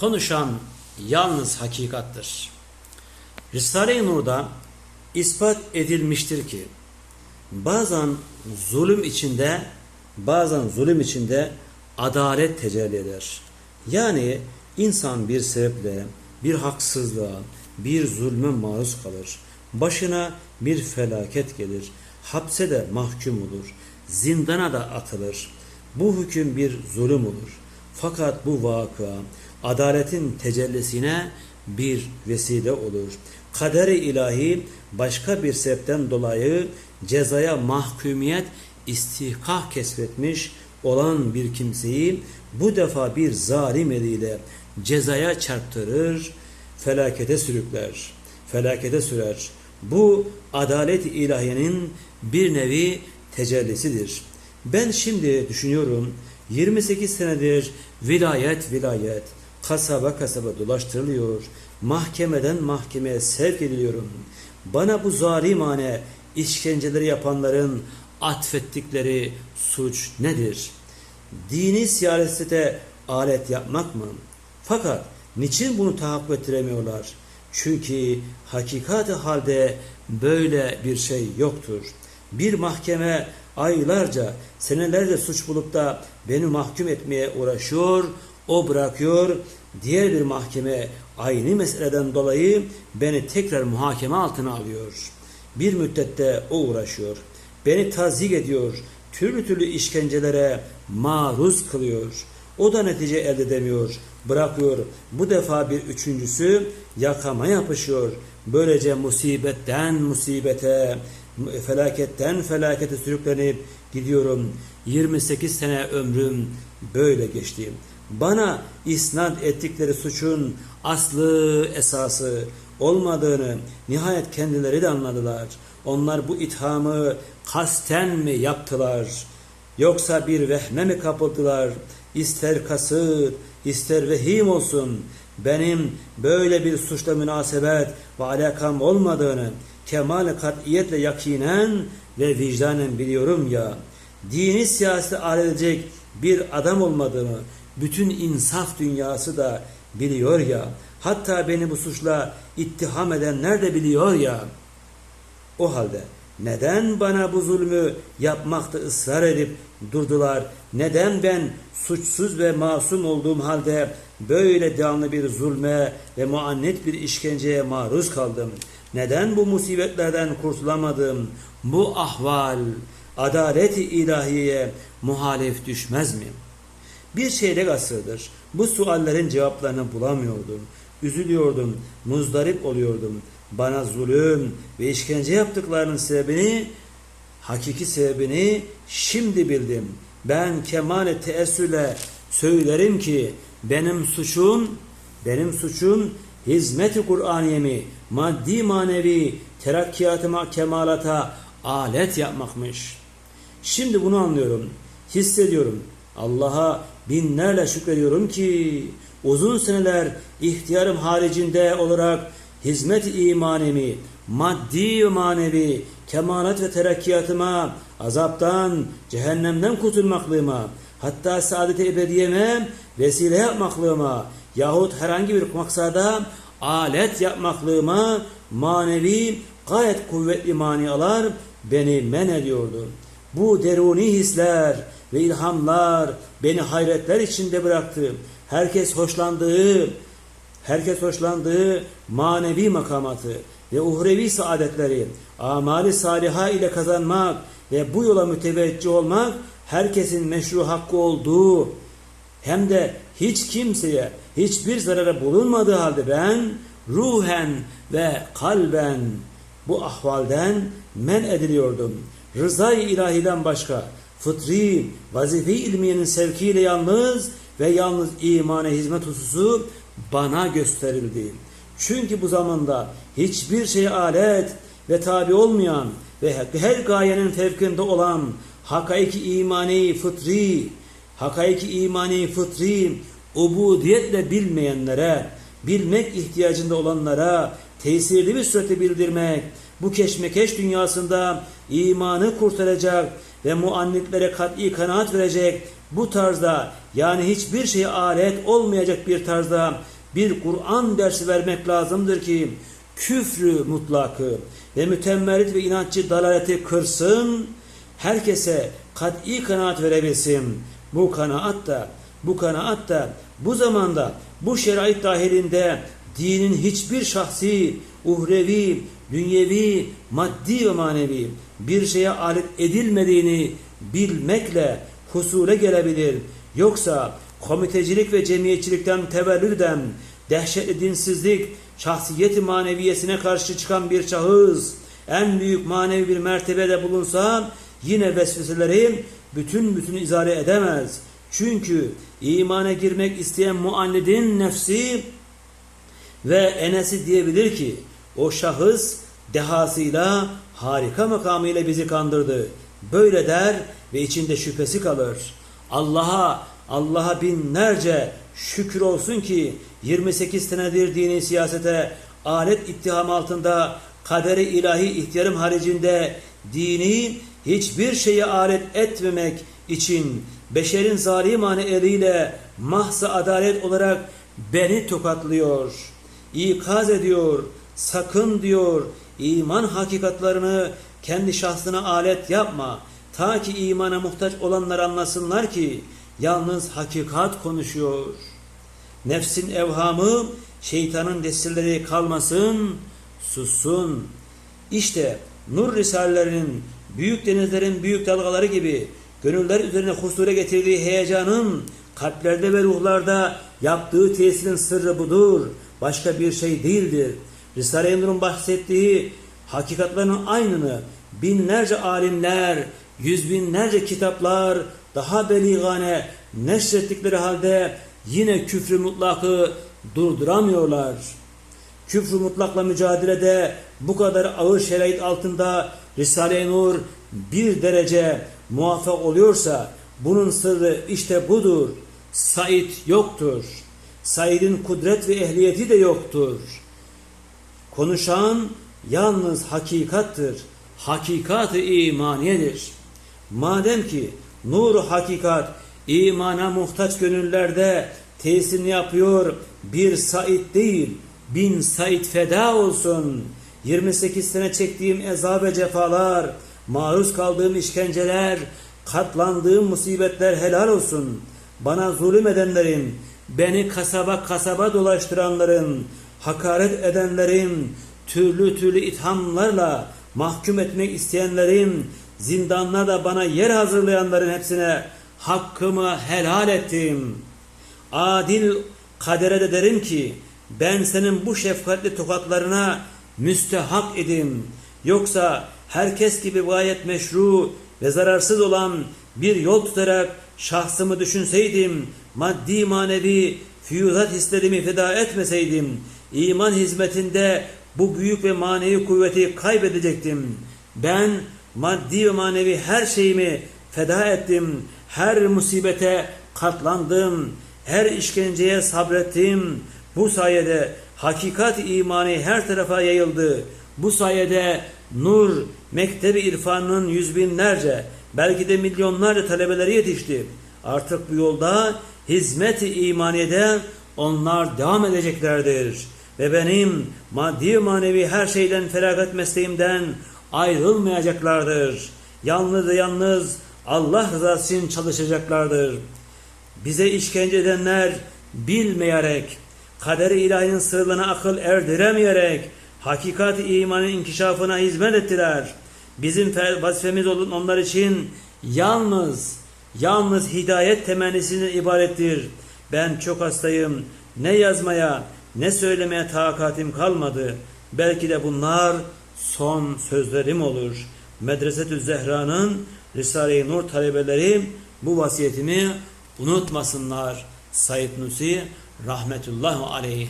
konuşan yalnız hakikattır. Risale-i Nur'da ispat edilmiştir ki bazen zulüm içinde bazen zulüm içinde adalet tecelli eder. Yani insan bir sebeple bir haksızlığa, bir zulme maruz kalır. Başına bir felaket gelir. Hapse de mahkum olur. Zindana da atılır. Bu hüküm bir zulüm olur. Fakat bu vakıa adaletin tecellisine bir vesile olur. Kader-i ilahi başka bir sebepten dolayı cezaya mahkumiyet istihkak kesbetmiş olan bir kimseyi bu defa bir zalim eliyle cezaya çarptırır, felakete sürükler, felakete sürer. Bu adalet ilahiyenin bir nevi tecellisidir. Ben şimdi düşünüyorum 28 senedir vilayet vilayet, kasaba kasaba dolaştırılıyor, mahkemeden mahkemeye sevk ediliyorum. Bana bu zalimane işkenceleri yapanların atfettikleri suç nedir? Dini siyasete alet yapmak mı? Fakat niçin bunu tahakkuk ettiremiyorlar? Çünkü hakikati halde böyle bir şey yoktur. Bir mahkeme aylarca, senelerce suç bulup da beni mahkum etmeye uğraşıyor, o bırakıyor. Diğer bir mahkeme aynı meseleden dolayı beni tekrar muhakeme altına alıyor. Bir müddette o uğraşıyor. Beni tazik ediyor. Türlü türlü işkencelere maruz kılıyor. O da netice elde edemiyor. Bırakıyor. Bu defa bir üçüncüsü yakama yapışıyor. Böylece musibetten musibete, felaketten felakete sürüklenip gidiyorum. 28 sene ömrüm böyle geçti. Bana isnat ettikleri suçun aslı esası olmadığını nihayet kendileri de anladılar. Onlar bu ithamı kasten mi yaptılar? Yoksa bir vehme mi kapıldılar? İster kasıt, ister vehim olsun. Benim böyle bir suçla münasebet ve alakam olmadığını kemal katiyetle yakinen ve vicdanen biliyorum ya. Dini siyasete alet bir adam olmadığımı bütün insaf dünyası da biliyor ya. Hatta beni bu suçla ittiham edenler de biliyor ya. O halde neden bana bu zulmü yapmakta ısrar edip durdular? Neden ben suçsuz ve masum olduğum halde böyle devamlı bir zulme ve muannet bir işkenceye maruz kaldım? Neden bu musibetlerden kurtulamadım? Bu ahval adalet-i ilahiyeye muhalif düşmez mi? Bir çeyrek asırdır bu suallerin cevaplarını bulamıyordum. Üzülüyordum, muzdarip oluyordum. Bana zulüm ve işkence yaptıklarının sebebini, hakiki sebebini şimdi bildim. Ben kemal teessüle söylerim ki benim suçum, benim suçum hizmet-i Kur'aniyemi maddi manevi terakkiyatıma kemalata alet yapmakmış. Şimdi bunu anlıyorum, hissediyorum. Allah'a binlerle şükrediyorum ki uzun seneler ihtiyarım haricinde olarak hizmet imanemi, maddi ve manevi kemalat ve terakkiyatıma, azaptan, cehennemden kurtulmaklığıma, hatta saadet-i ebediyeme vesile yapmaklığıma yahut herhangi bir maksada alet yapmaklığıma manevi gayet kuvvetli manialar beni men ediyordu. Bu deruni hisler ve ilhamlar beni hayretler içinde bıraktı. Herkes hoşlandığı, herkes hoşlandığı manevi makamatı ve uhrevi saadetleri amali saliha ile kazanmak ve bu yola müteveccih olmak herkesin meşru hakkı olduğu hem de hiç kimseye hiçbir zarara bulunmadığı halde ben ruhen ve kalben bu ahvalden men ediliyordum. Rızay ilahiden başka fıtri vazife ilmiyenin sevkiyle yalnız ve yalnız imana hizmet hususu bana gösterildi. Çünkü bu zamanda hiçbir şey alet ve tabi olmayan ve her gayenin fevkinde olan hakaiki imani fıtri, hakaiki imani fıtri ubudiyetle bilmeyenlere, bilmek ihtiyacında olanlara tesirli bir surette bildirmek, bu keşmekeş dünyasında imanı kurtaracak ve muannitlere kat'i kanaat verecek bu tarzda yani hiçbir şeye alet olmayacak bir tarzda bir Kur'an dersi vermek lazımdır ki küfrü mutlakı ve mütemmerit ve inatçı dalaleti kırsın, herkese kat'i kanaat verebilsin. Bu kanaat da, bu kanaat da bu zamanda bu şerait dahilinde dinin hiçbir şahsi, uhrevi, dünyevi, maddi ve manevi bir şeye alet edilmediğini bilmekle husule gelebilir. Yoksa komitecilik ve cemiyetçilikten tevellüden dehşetli dinsizlik, şahsiyeti maneviyesine karşı çıkan bir şahıs en büyük manevi bir mertebede bulunsa yine vesveseleri bütün bütün izale edemez. Çünkü imana girmek isteyen muannidin nefsi ve enesi diyebilir ki o şahıs dehasıyla harika makamıyla bizi kandırdı. Böyle der ve içinde şüphesi kalır. Allah'a Allah'a binlerce şükür olsun ki 28 senedir dini siyasete alet ittiham altında kaderi ilahi ihtiyarım haricinde dini hiçbir şeye alet etmemek için beşerin zalimane eliyle mahza adalet olarak beni tokatlıyor, ikaz ediyor, sakın diyor, iman hakikatlarını kendi şahsına alet yapma. Ta ki imana muhtaç olanlar anlasınlar ki yalnız hakikat konuşuyor. Nefsin evhamı, şeytanın destilleri kalmasın, sussun. İşte nur risalelerinin büyük denizlerin büyük dalgaları gibi gönüller üzerine husule getirdiği heyecanın kalplerde ve ruhlarda yaptığı tesirin sırrı budur. Başka bir şey değildir. Risale-i Nur'un bahsettiği hakikatların aynını binlerce alimler, yüz binlerce kitaplar daha beligane neşrettikleri halde yine küfrü mutlakı durduramıyorlar. Küfrü mutlakla mücadelede bu kadar ağır şerait altında Risale-i Nur bir derece muvaffak oluyorsa bunun sırrı işte budur. Said yoktur. Said'in kudret ve ehliyeti de yoktur. Konuşan yalnız hakikattır. Hakikat-ı imaniyedir. Madem ki nur hakikat imana muhtaç gönüllerde tesirini yapıyor bir Said değil bin Said feda olsun. 28 sene çektiğim eza ve cefalar, maruz kaldığım işkenceler, katlandığım musibetler helal olsun. Bana zulüm edenlerin, beni kasaba kasaba dolaştıranların, hakaret edenlerin, türlü türlü ithamlarla mahkum etmek isteyenlerin, zindanlarda bana yer hazırlayanların hepsine hakkımı helal ettim. Adil kadere de derim ki, ben senin bu şefkatli tokatlarına müstehak idim. Yoksa herkes gibi gayet meşru ve zararsız olan bir yol tutarak şahsımı düşünseydim, maddi manevi füyuzat hislerimi feda etmeseydim, iman hizmetinde bu büyük ve manevi kuvveti kaybedecektim. Ben maddi ve manevi her şeyimi feda ettim. Her musibete katlandım. Her işkenceye sabrettim. Bu sayede hakikat imani her tarafa yayıldı. Bu sayede nur, mektebi irfanının yüz binlerce, belki de milyonlarca talebeleri yetişti. Artık bu yolda hizmet-i imaniyede onlar devam edeceklerdir. Ve benim maddi manevi her şeyden feragat mesleğimden ayrılmayacaklardır. Yalnız yalnız Allah rızası için çalışacaklardır. Bize işkence edenler bilmeyerek, kader-i ilahinin sırlarına akıl erdiremeyerek, hakikat-i imanın inkişafına hizmet ettiler. Bizim vazifemiz olun onlar için yalnız, yalnız hidayet temennisinden ibarettir. Ben çok hastayım. Ne yazmaya, ne söylemeye takatim kalmadı. Belki de bunlar son sözlerim olur. Medresetü Zehra'nın Risale-i Nur talebeleri bu vasiyetimi unutmasınlar. Said Nusi rahmetullahi aleyh.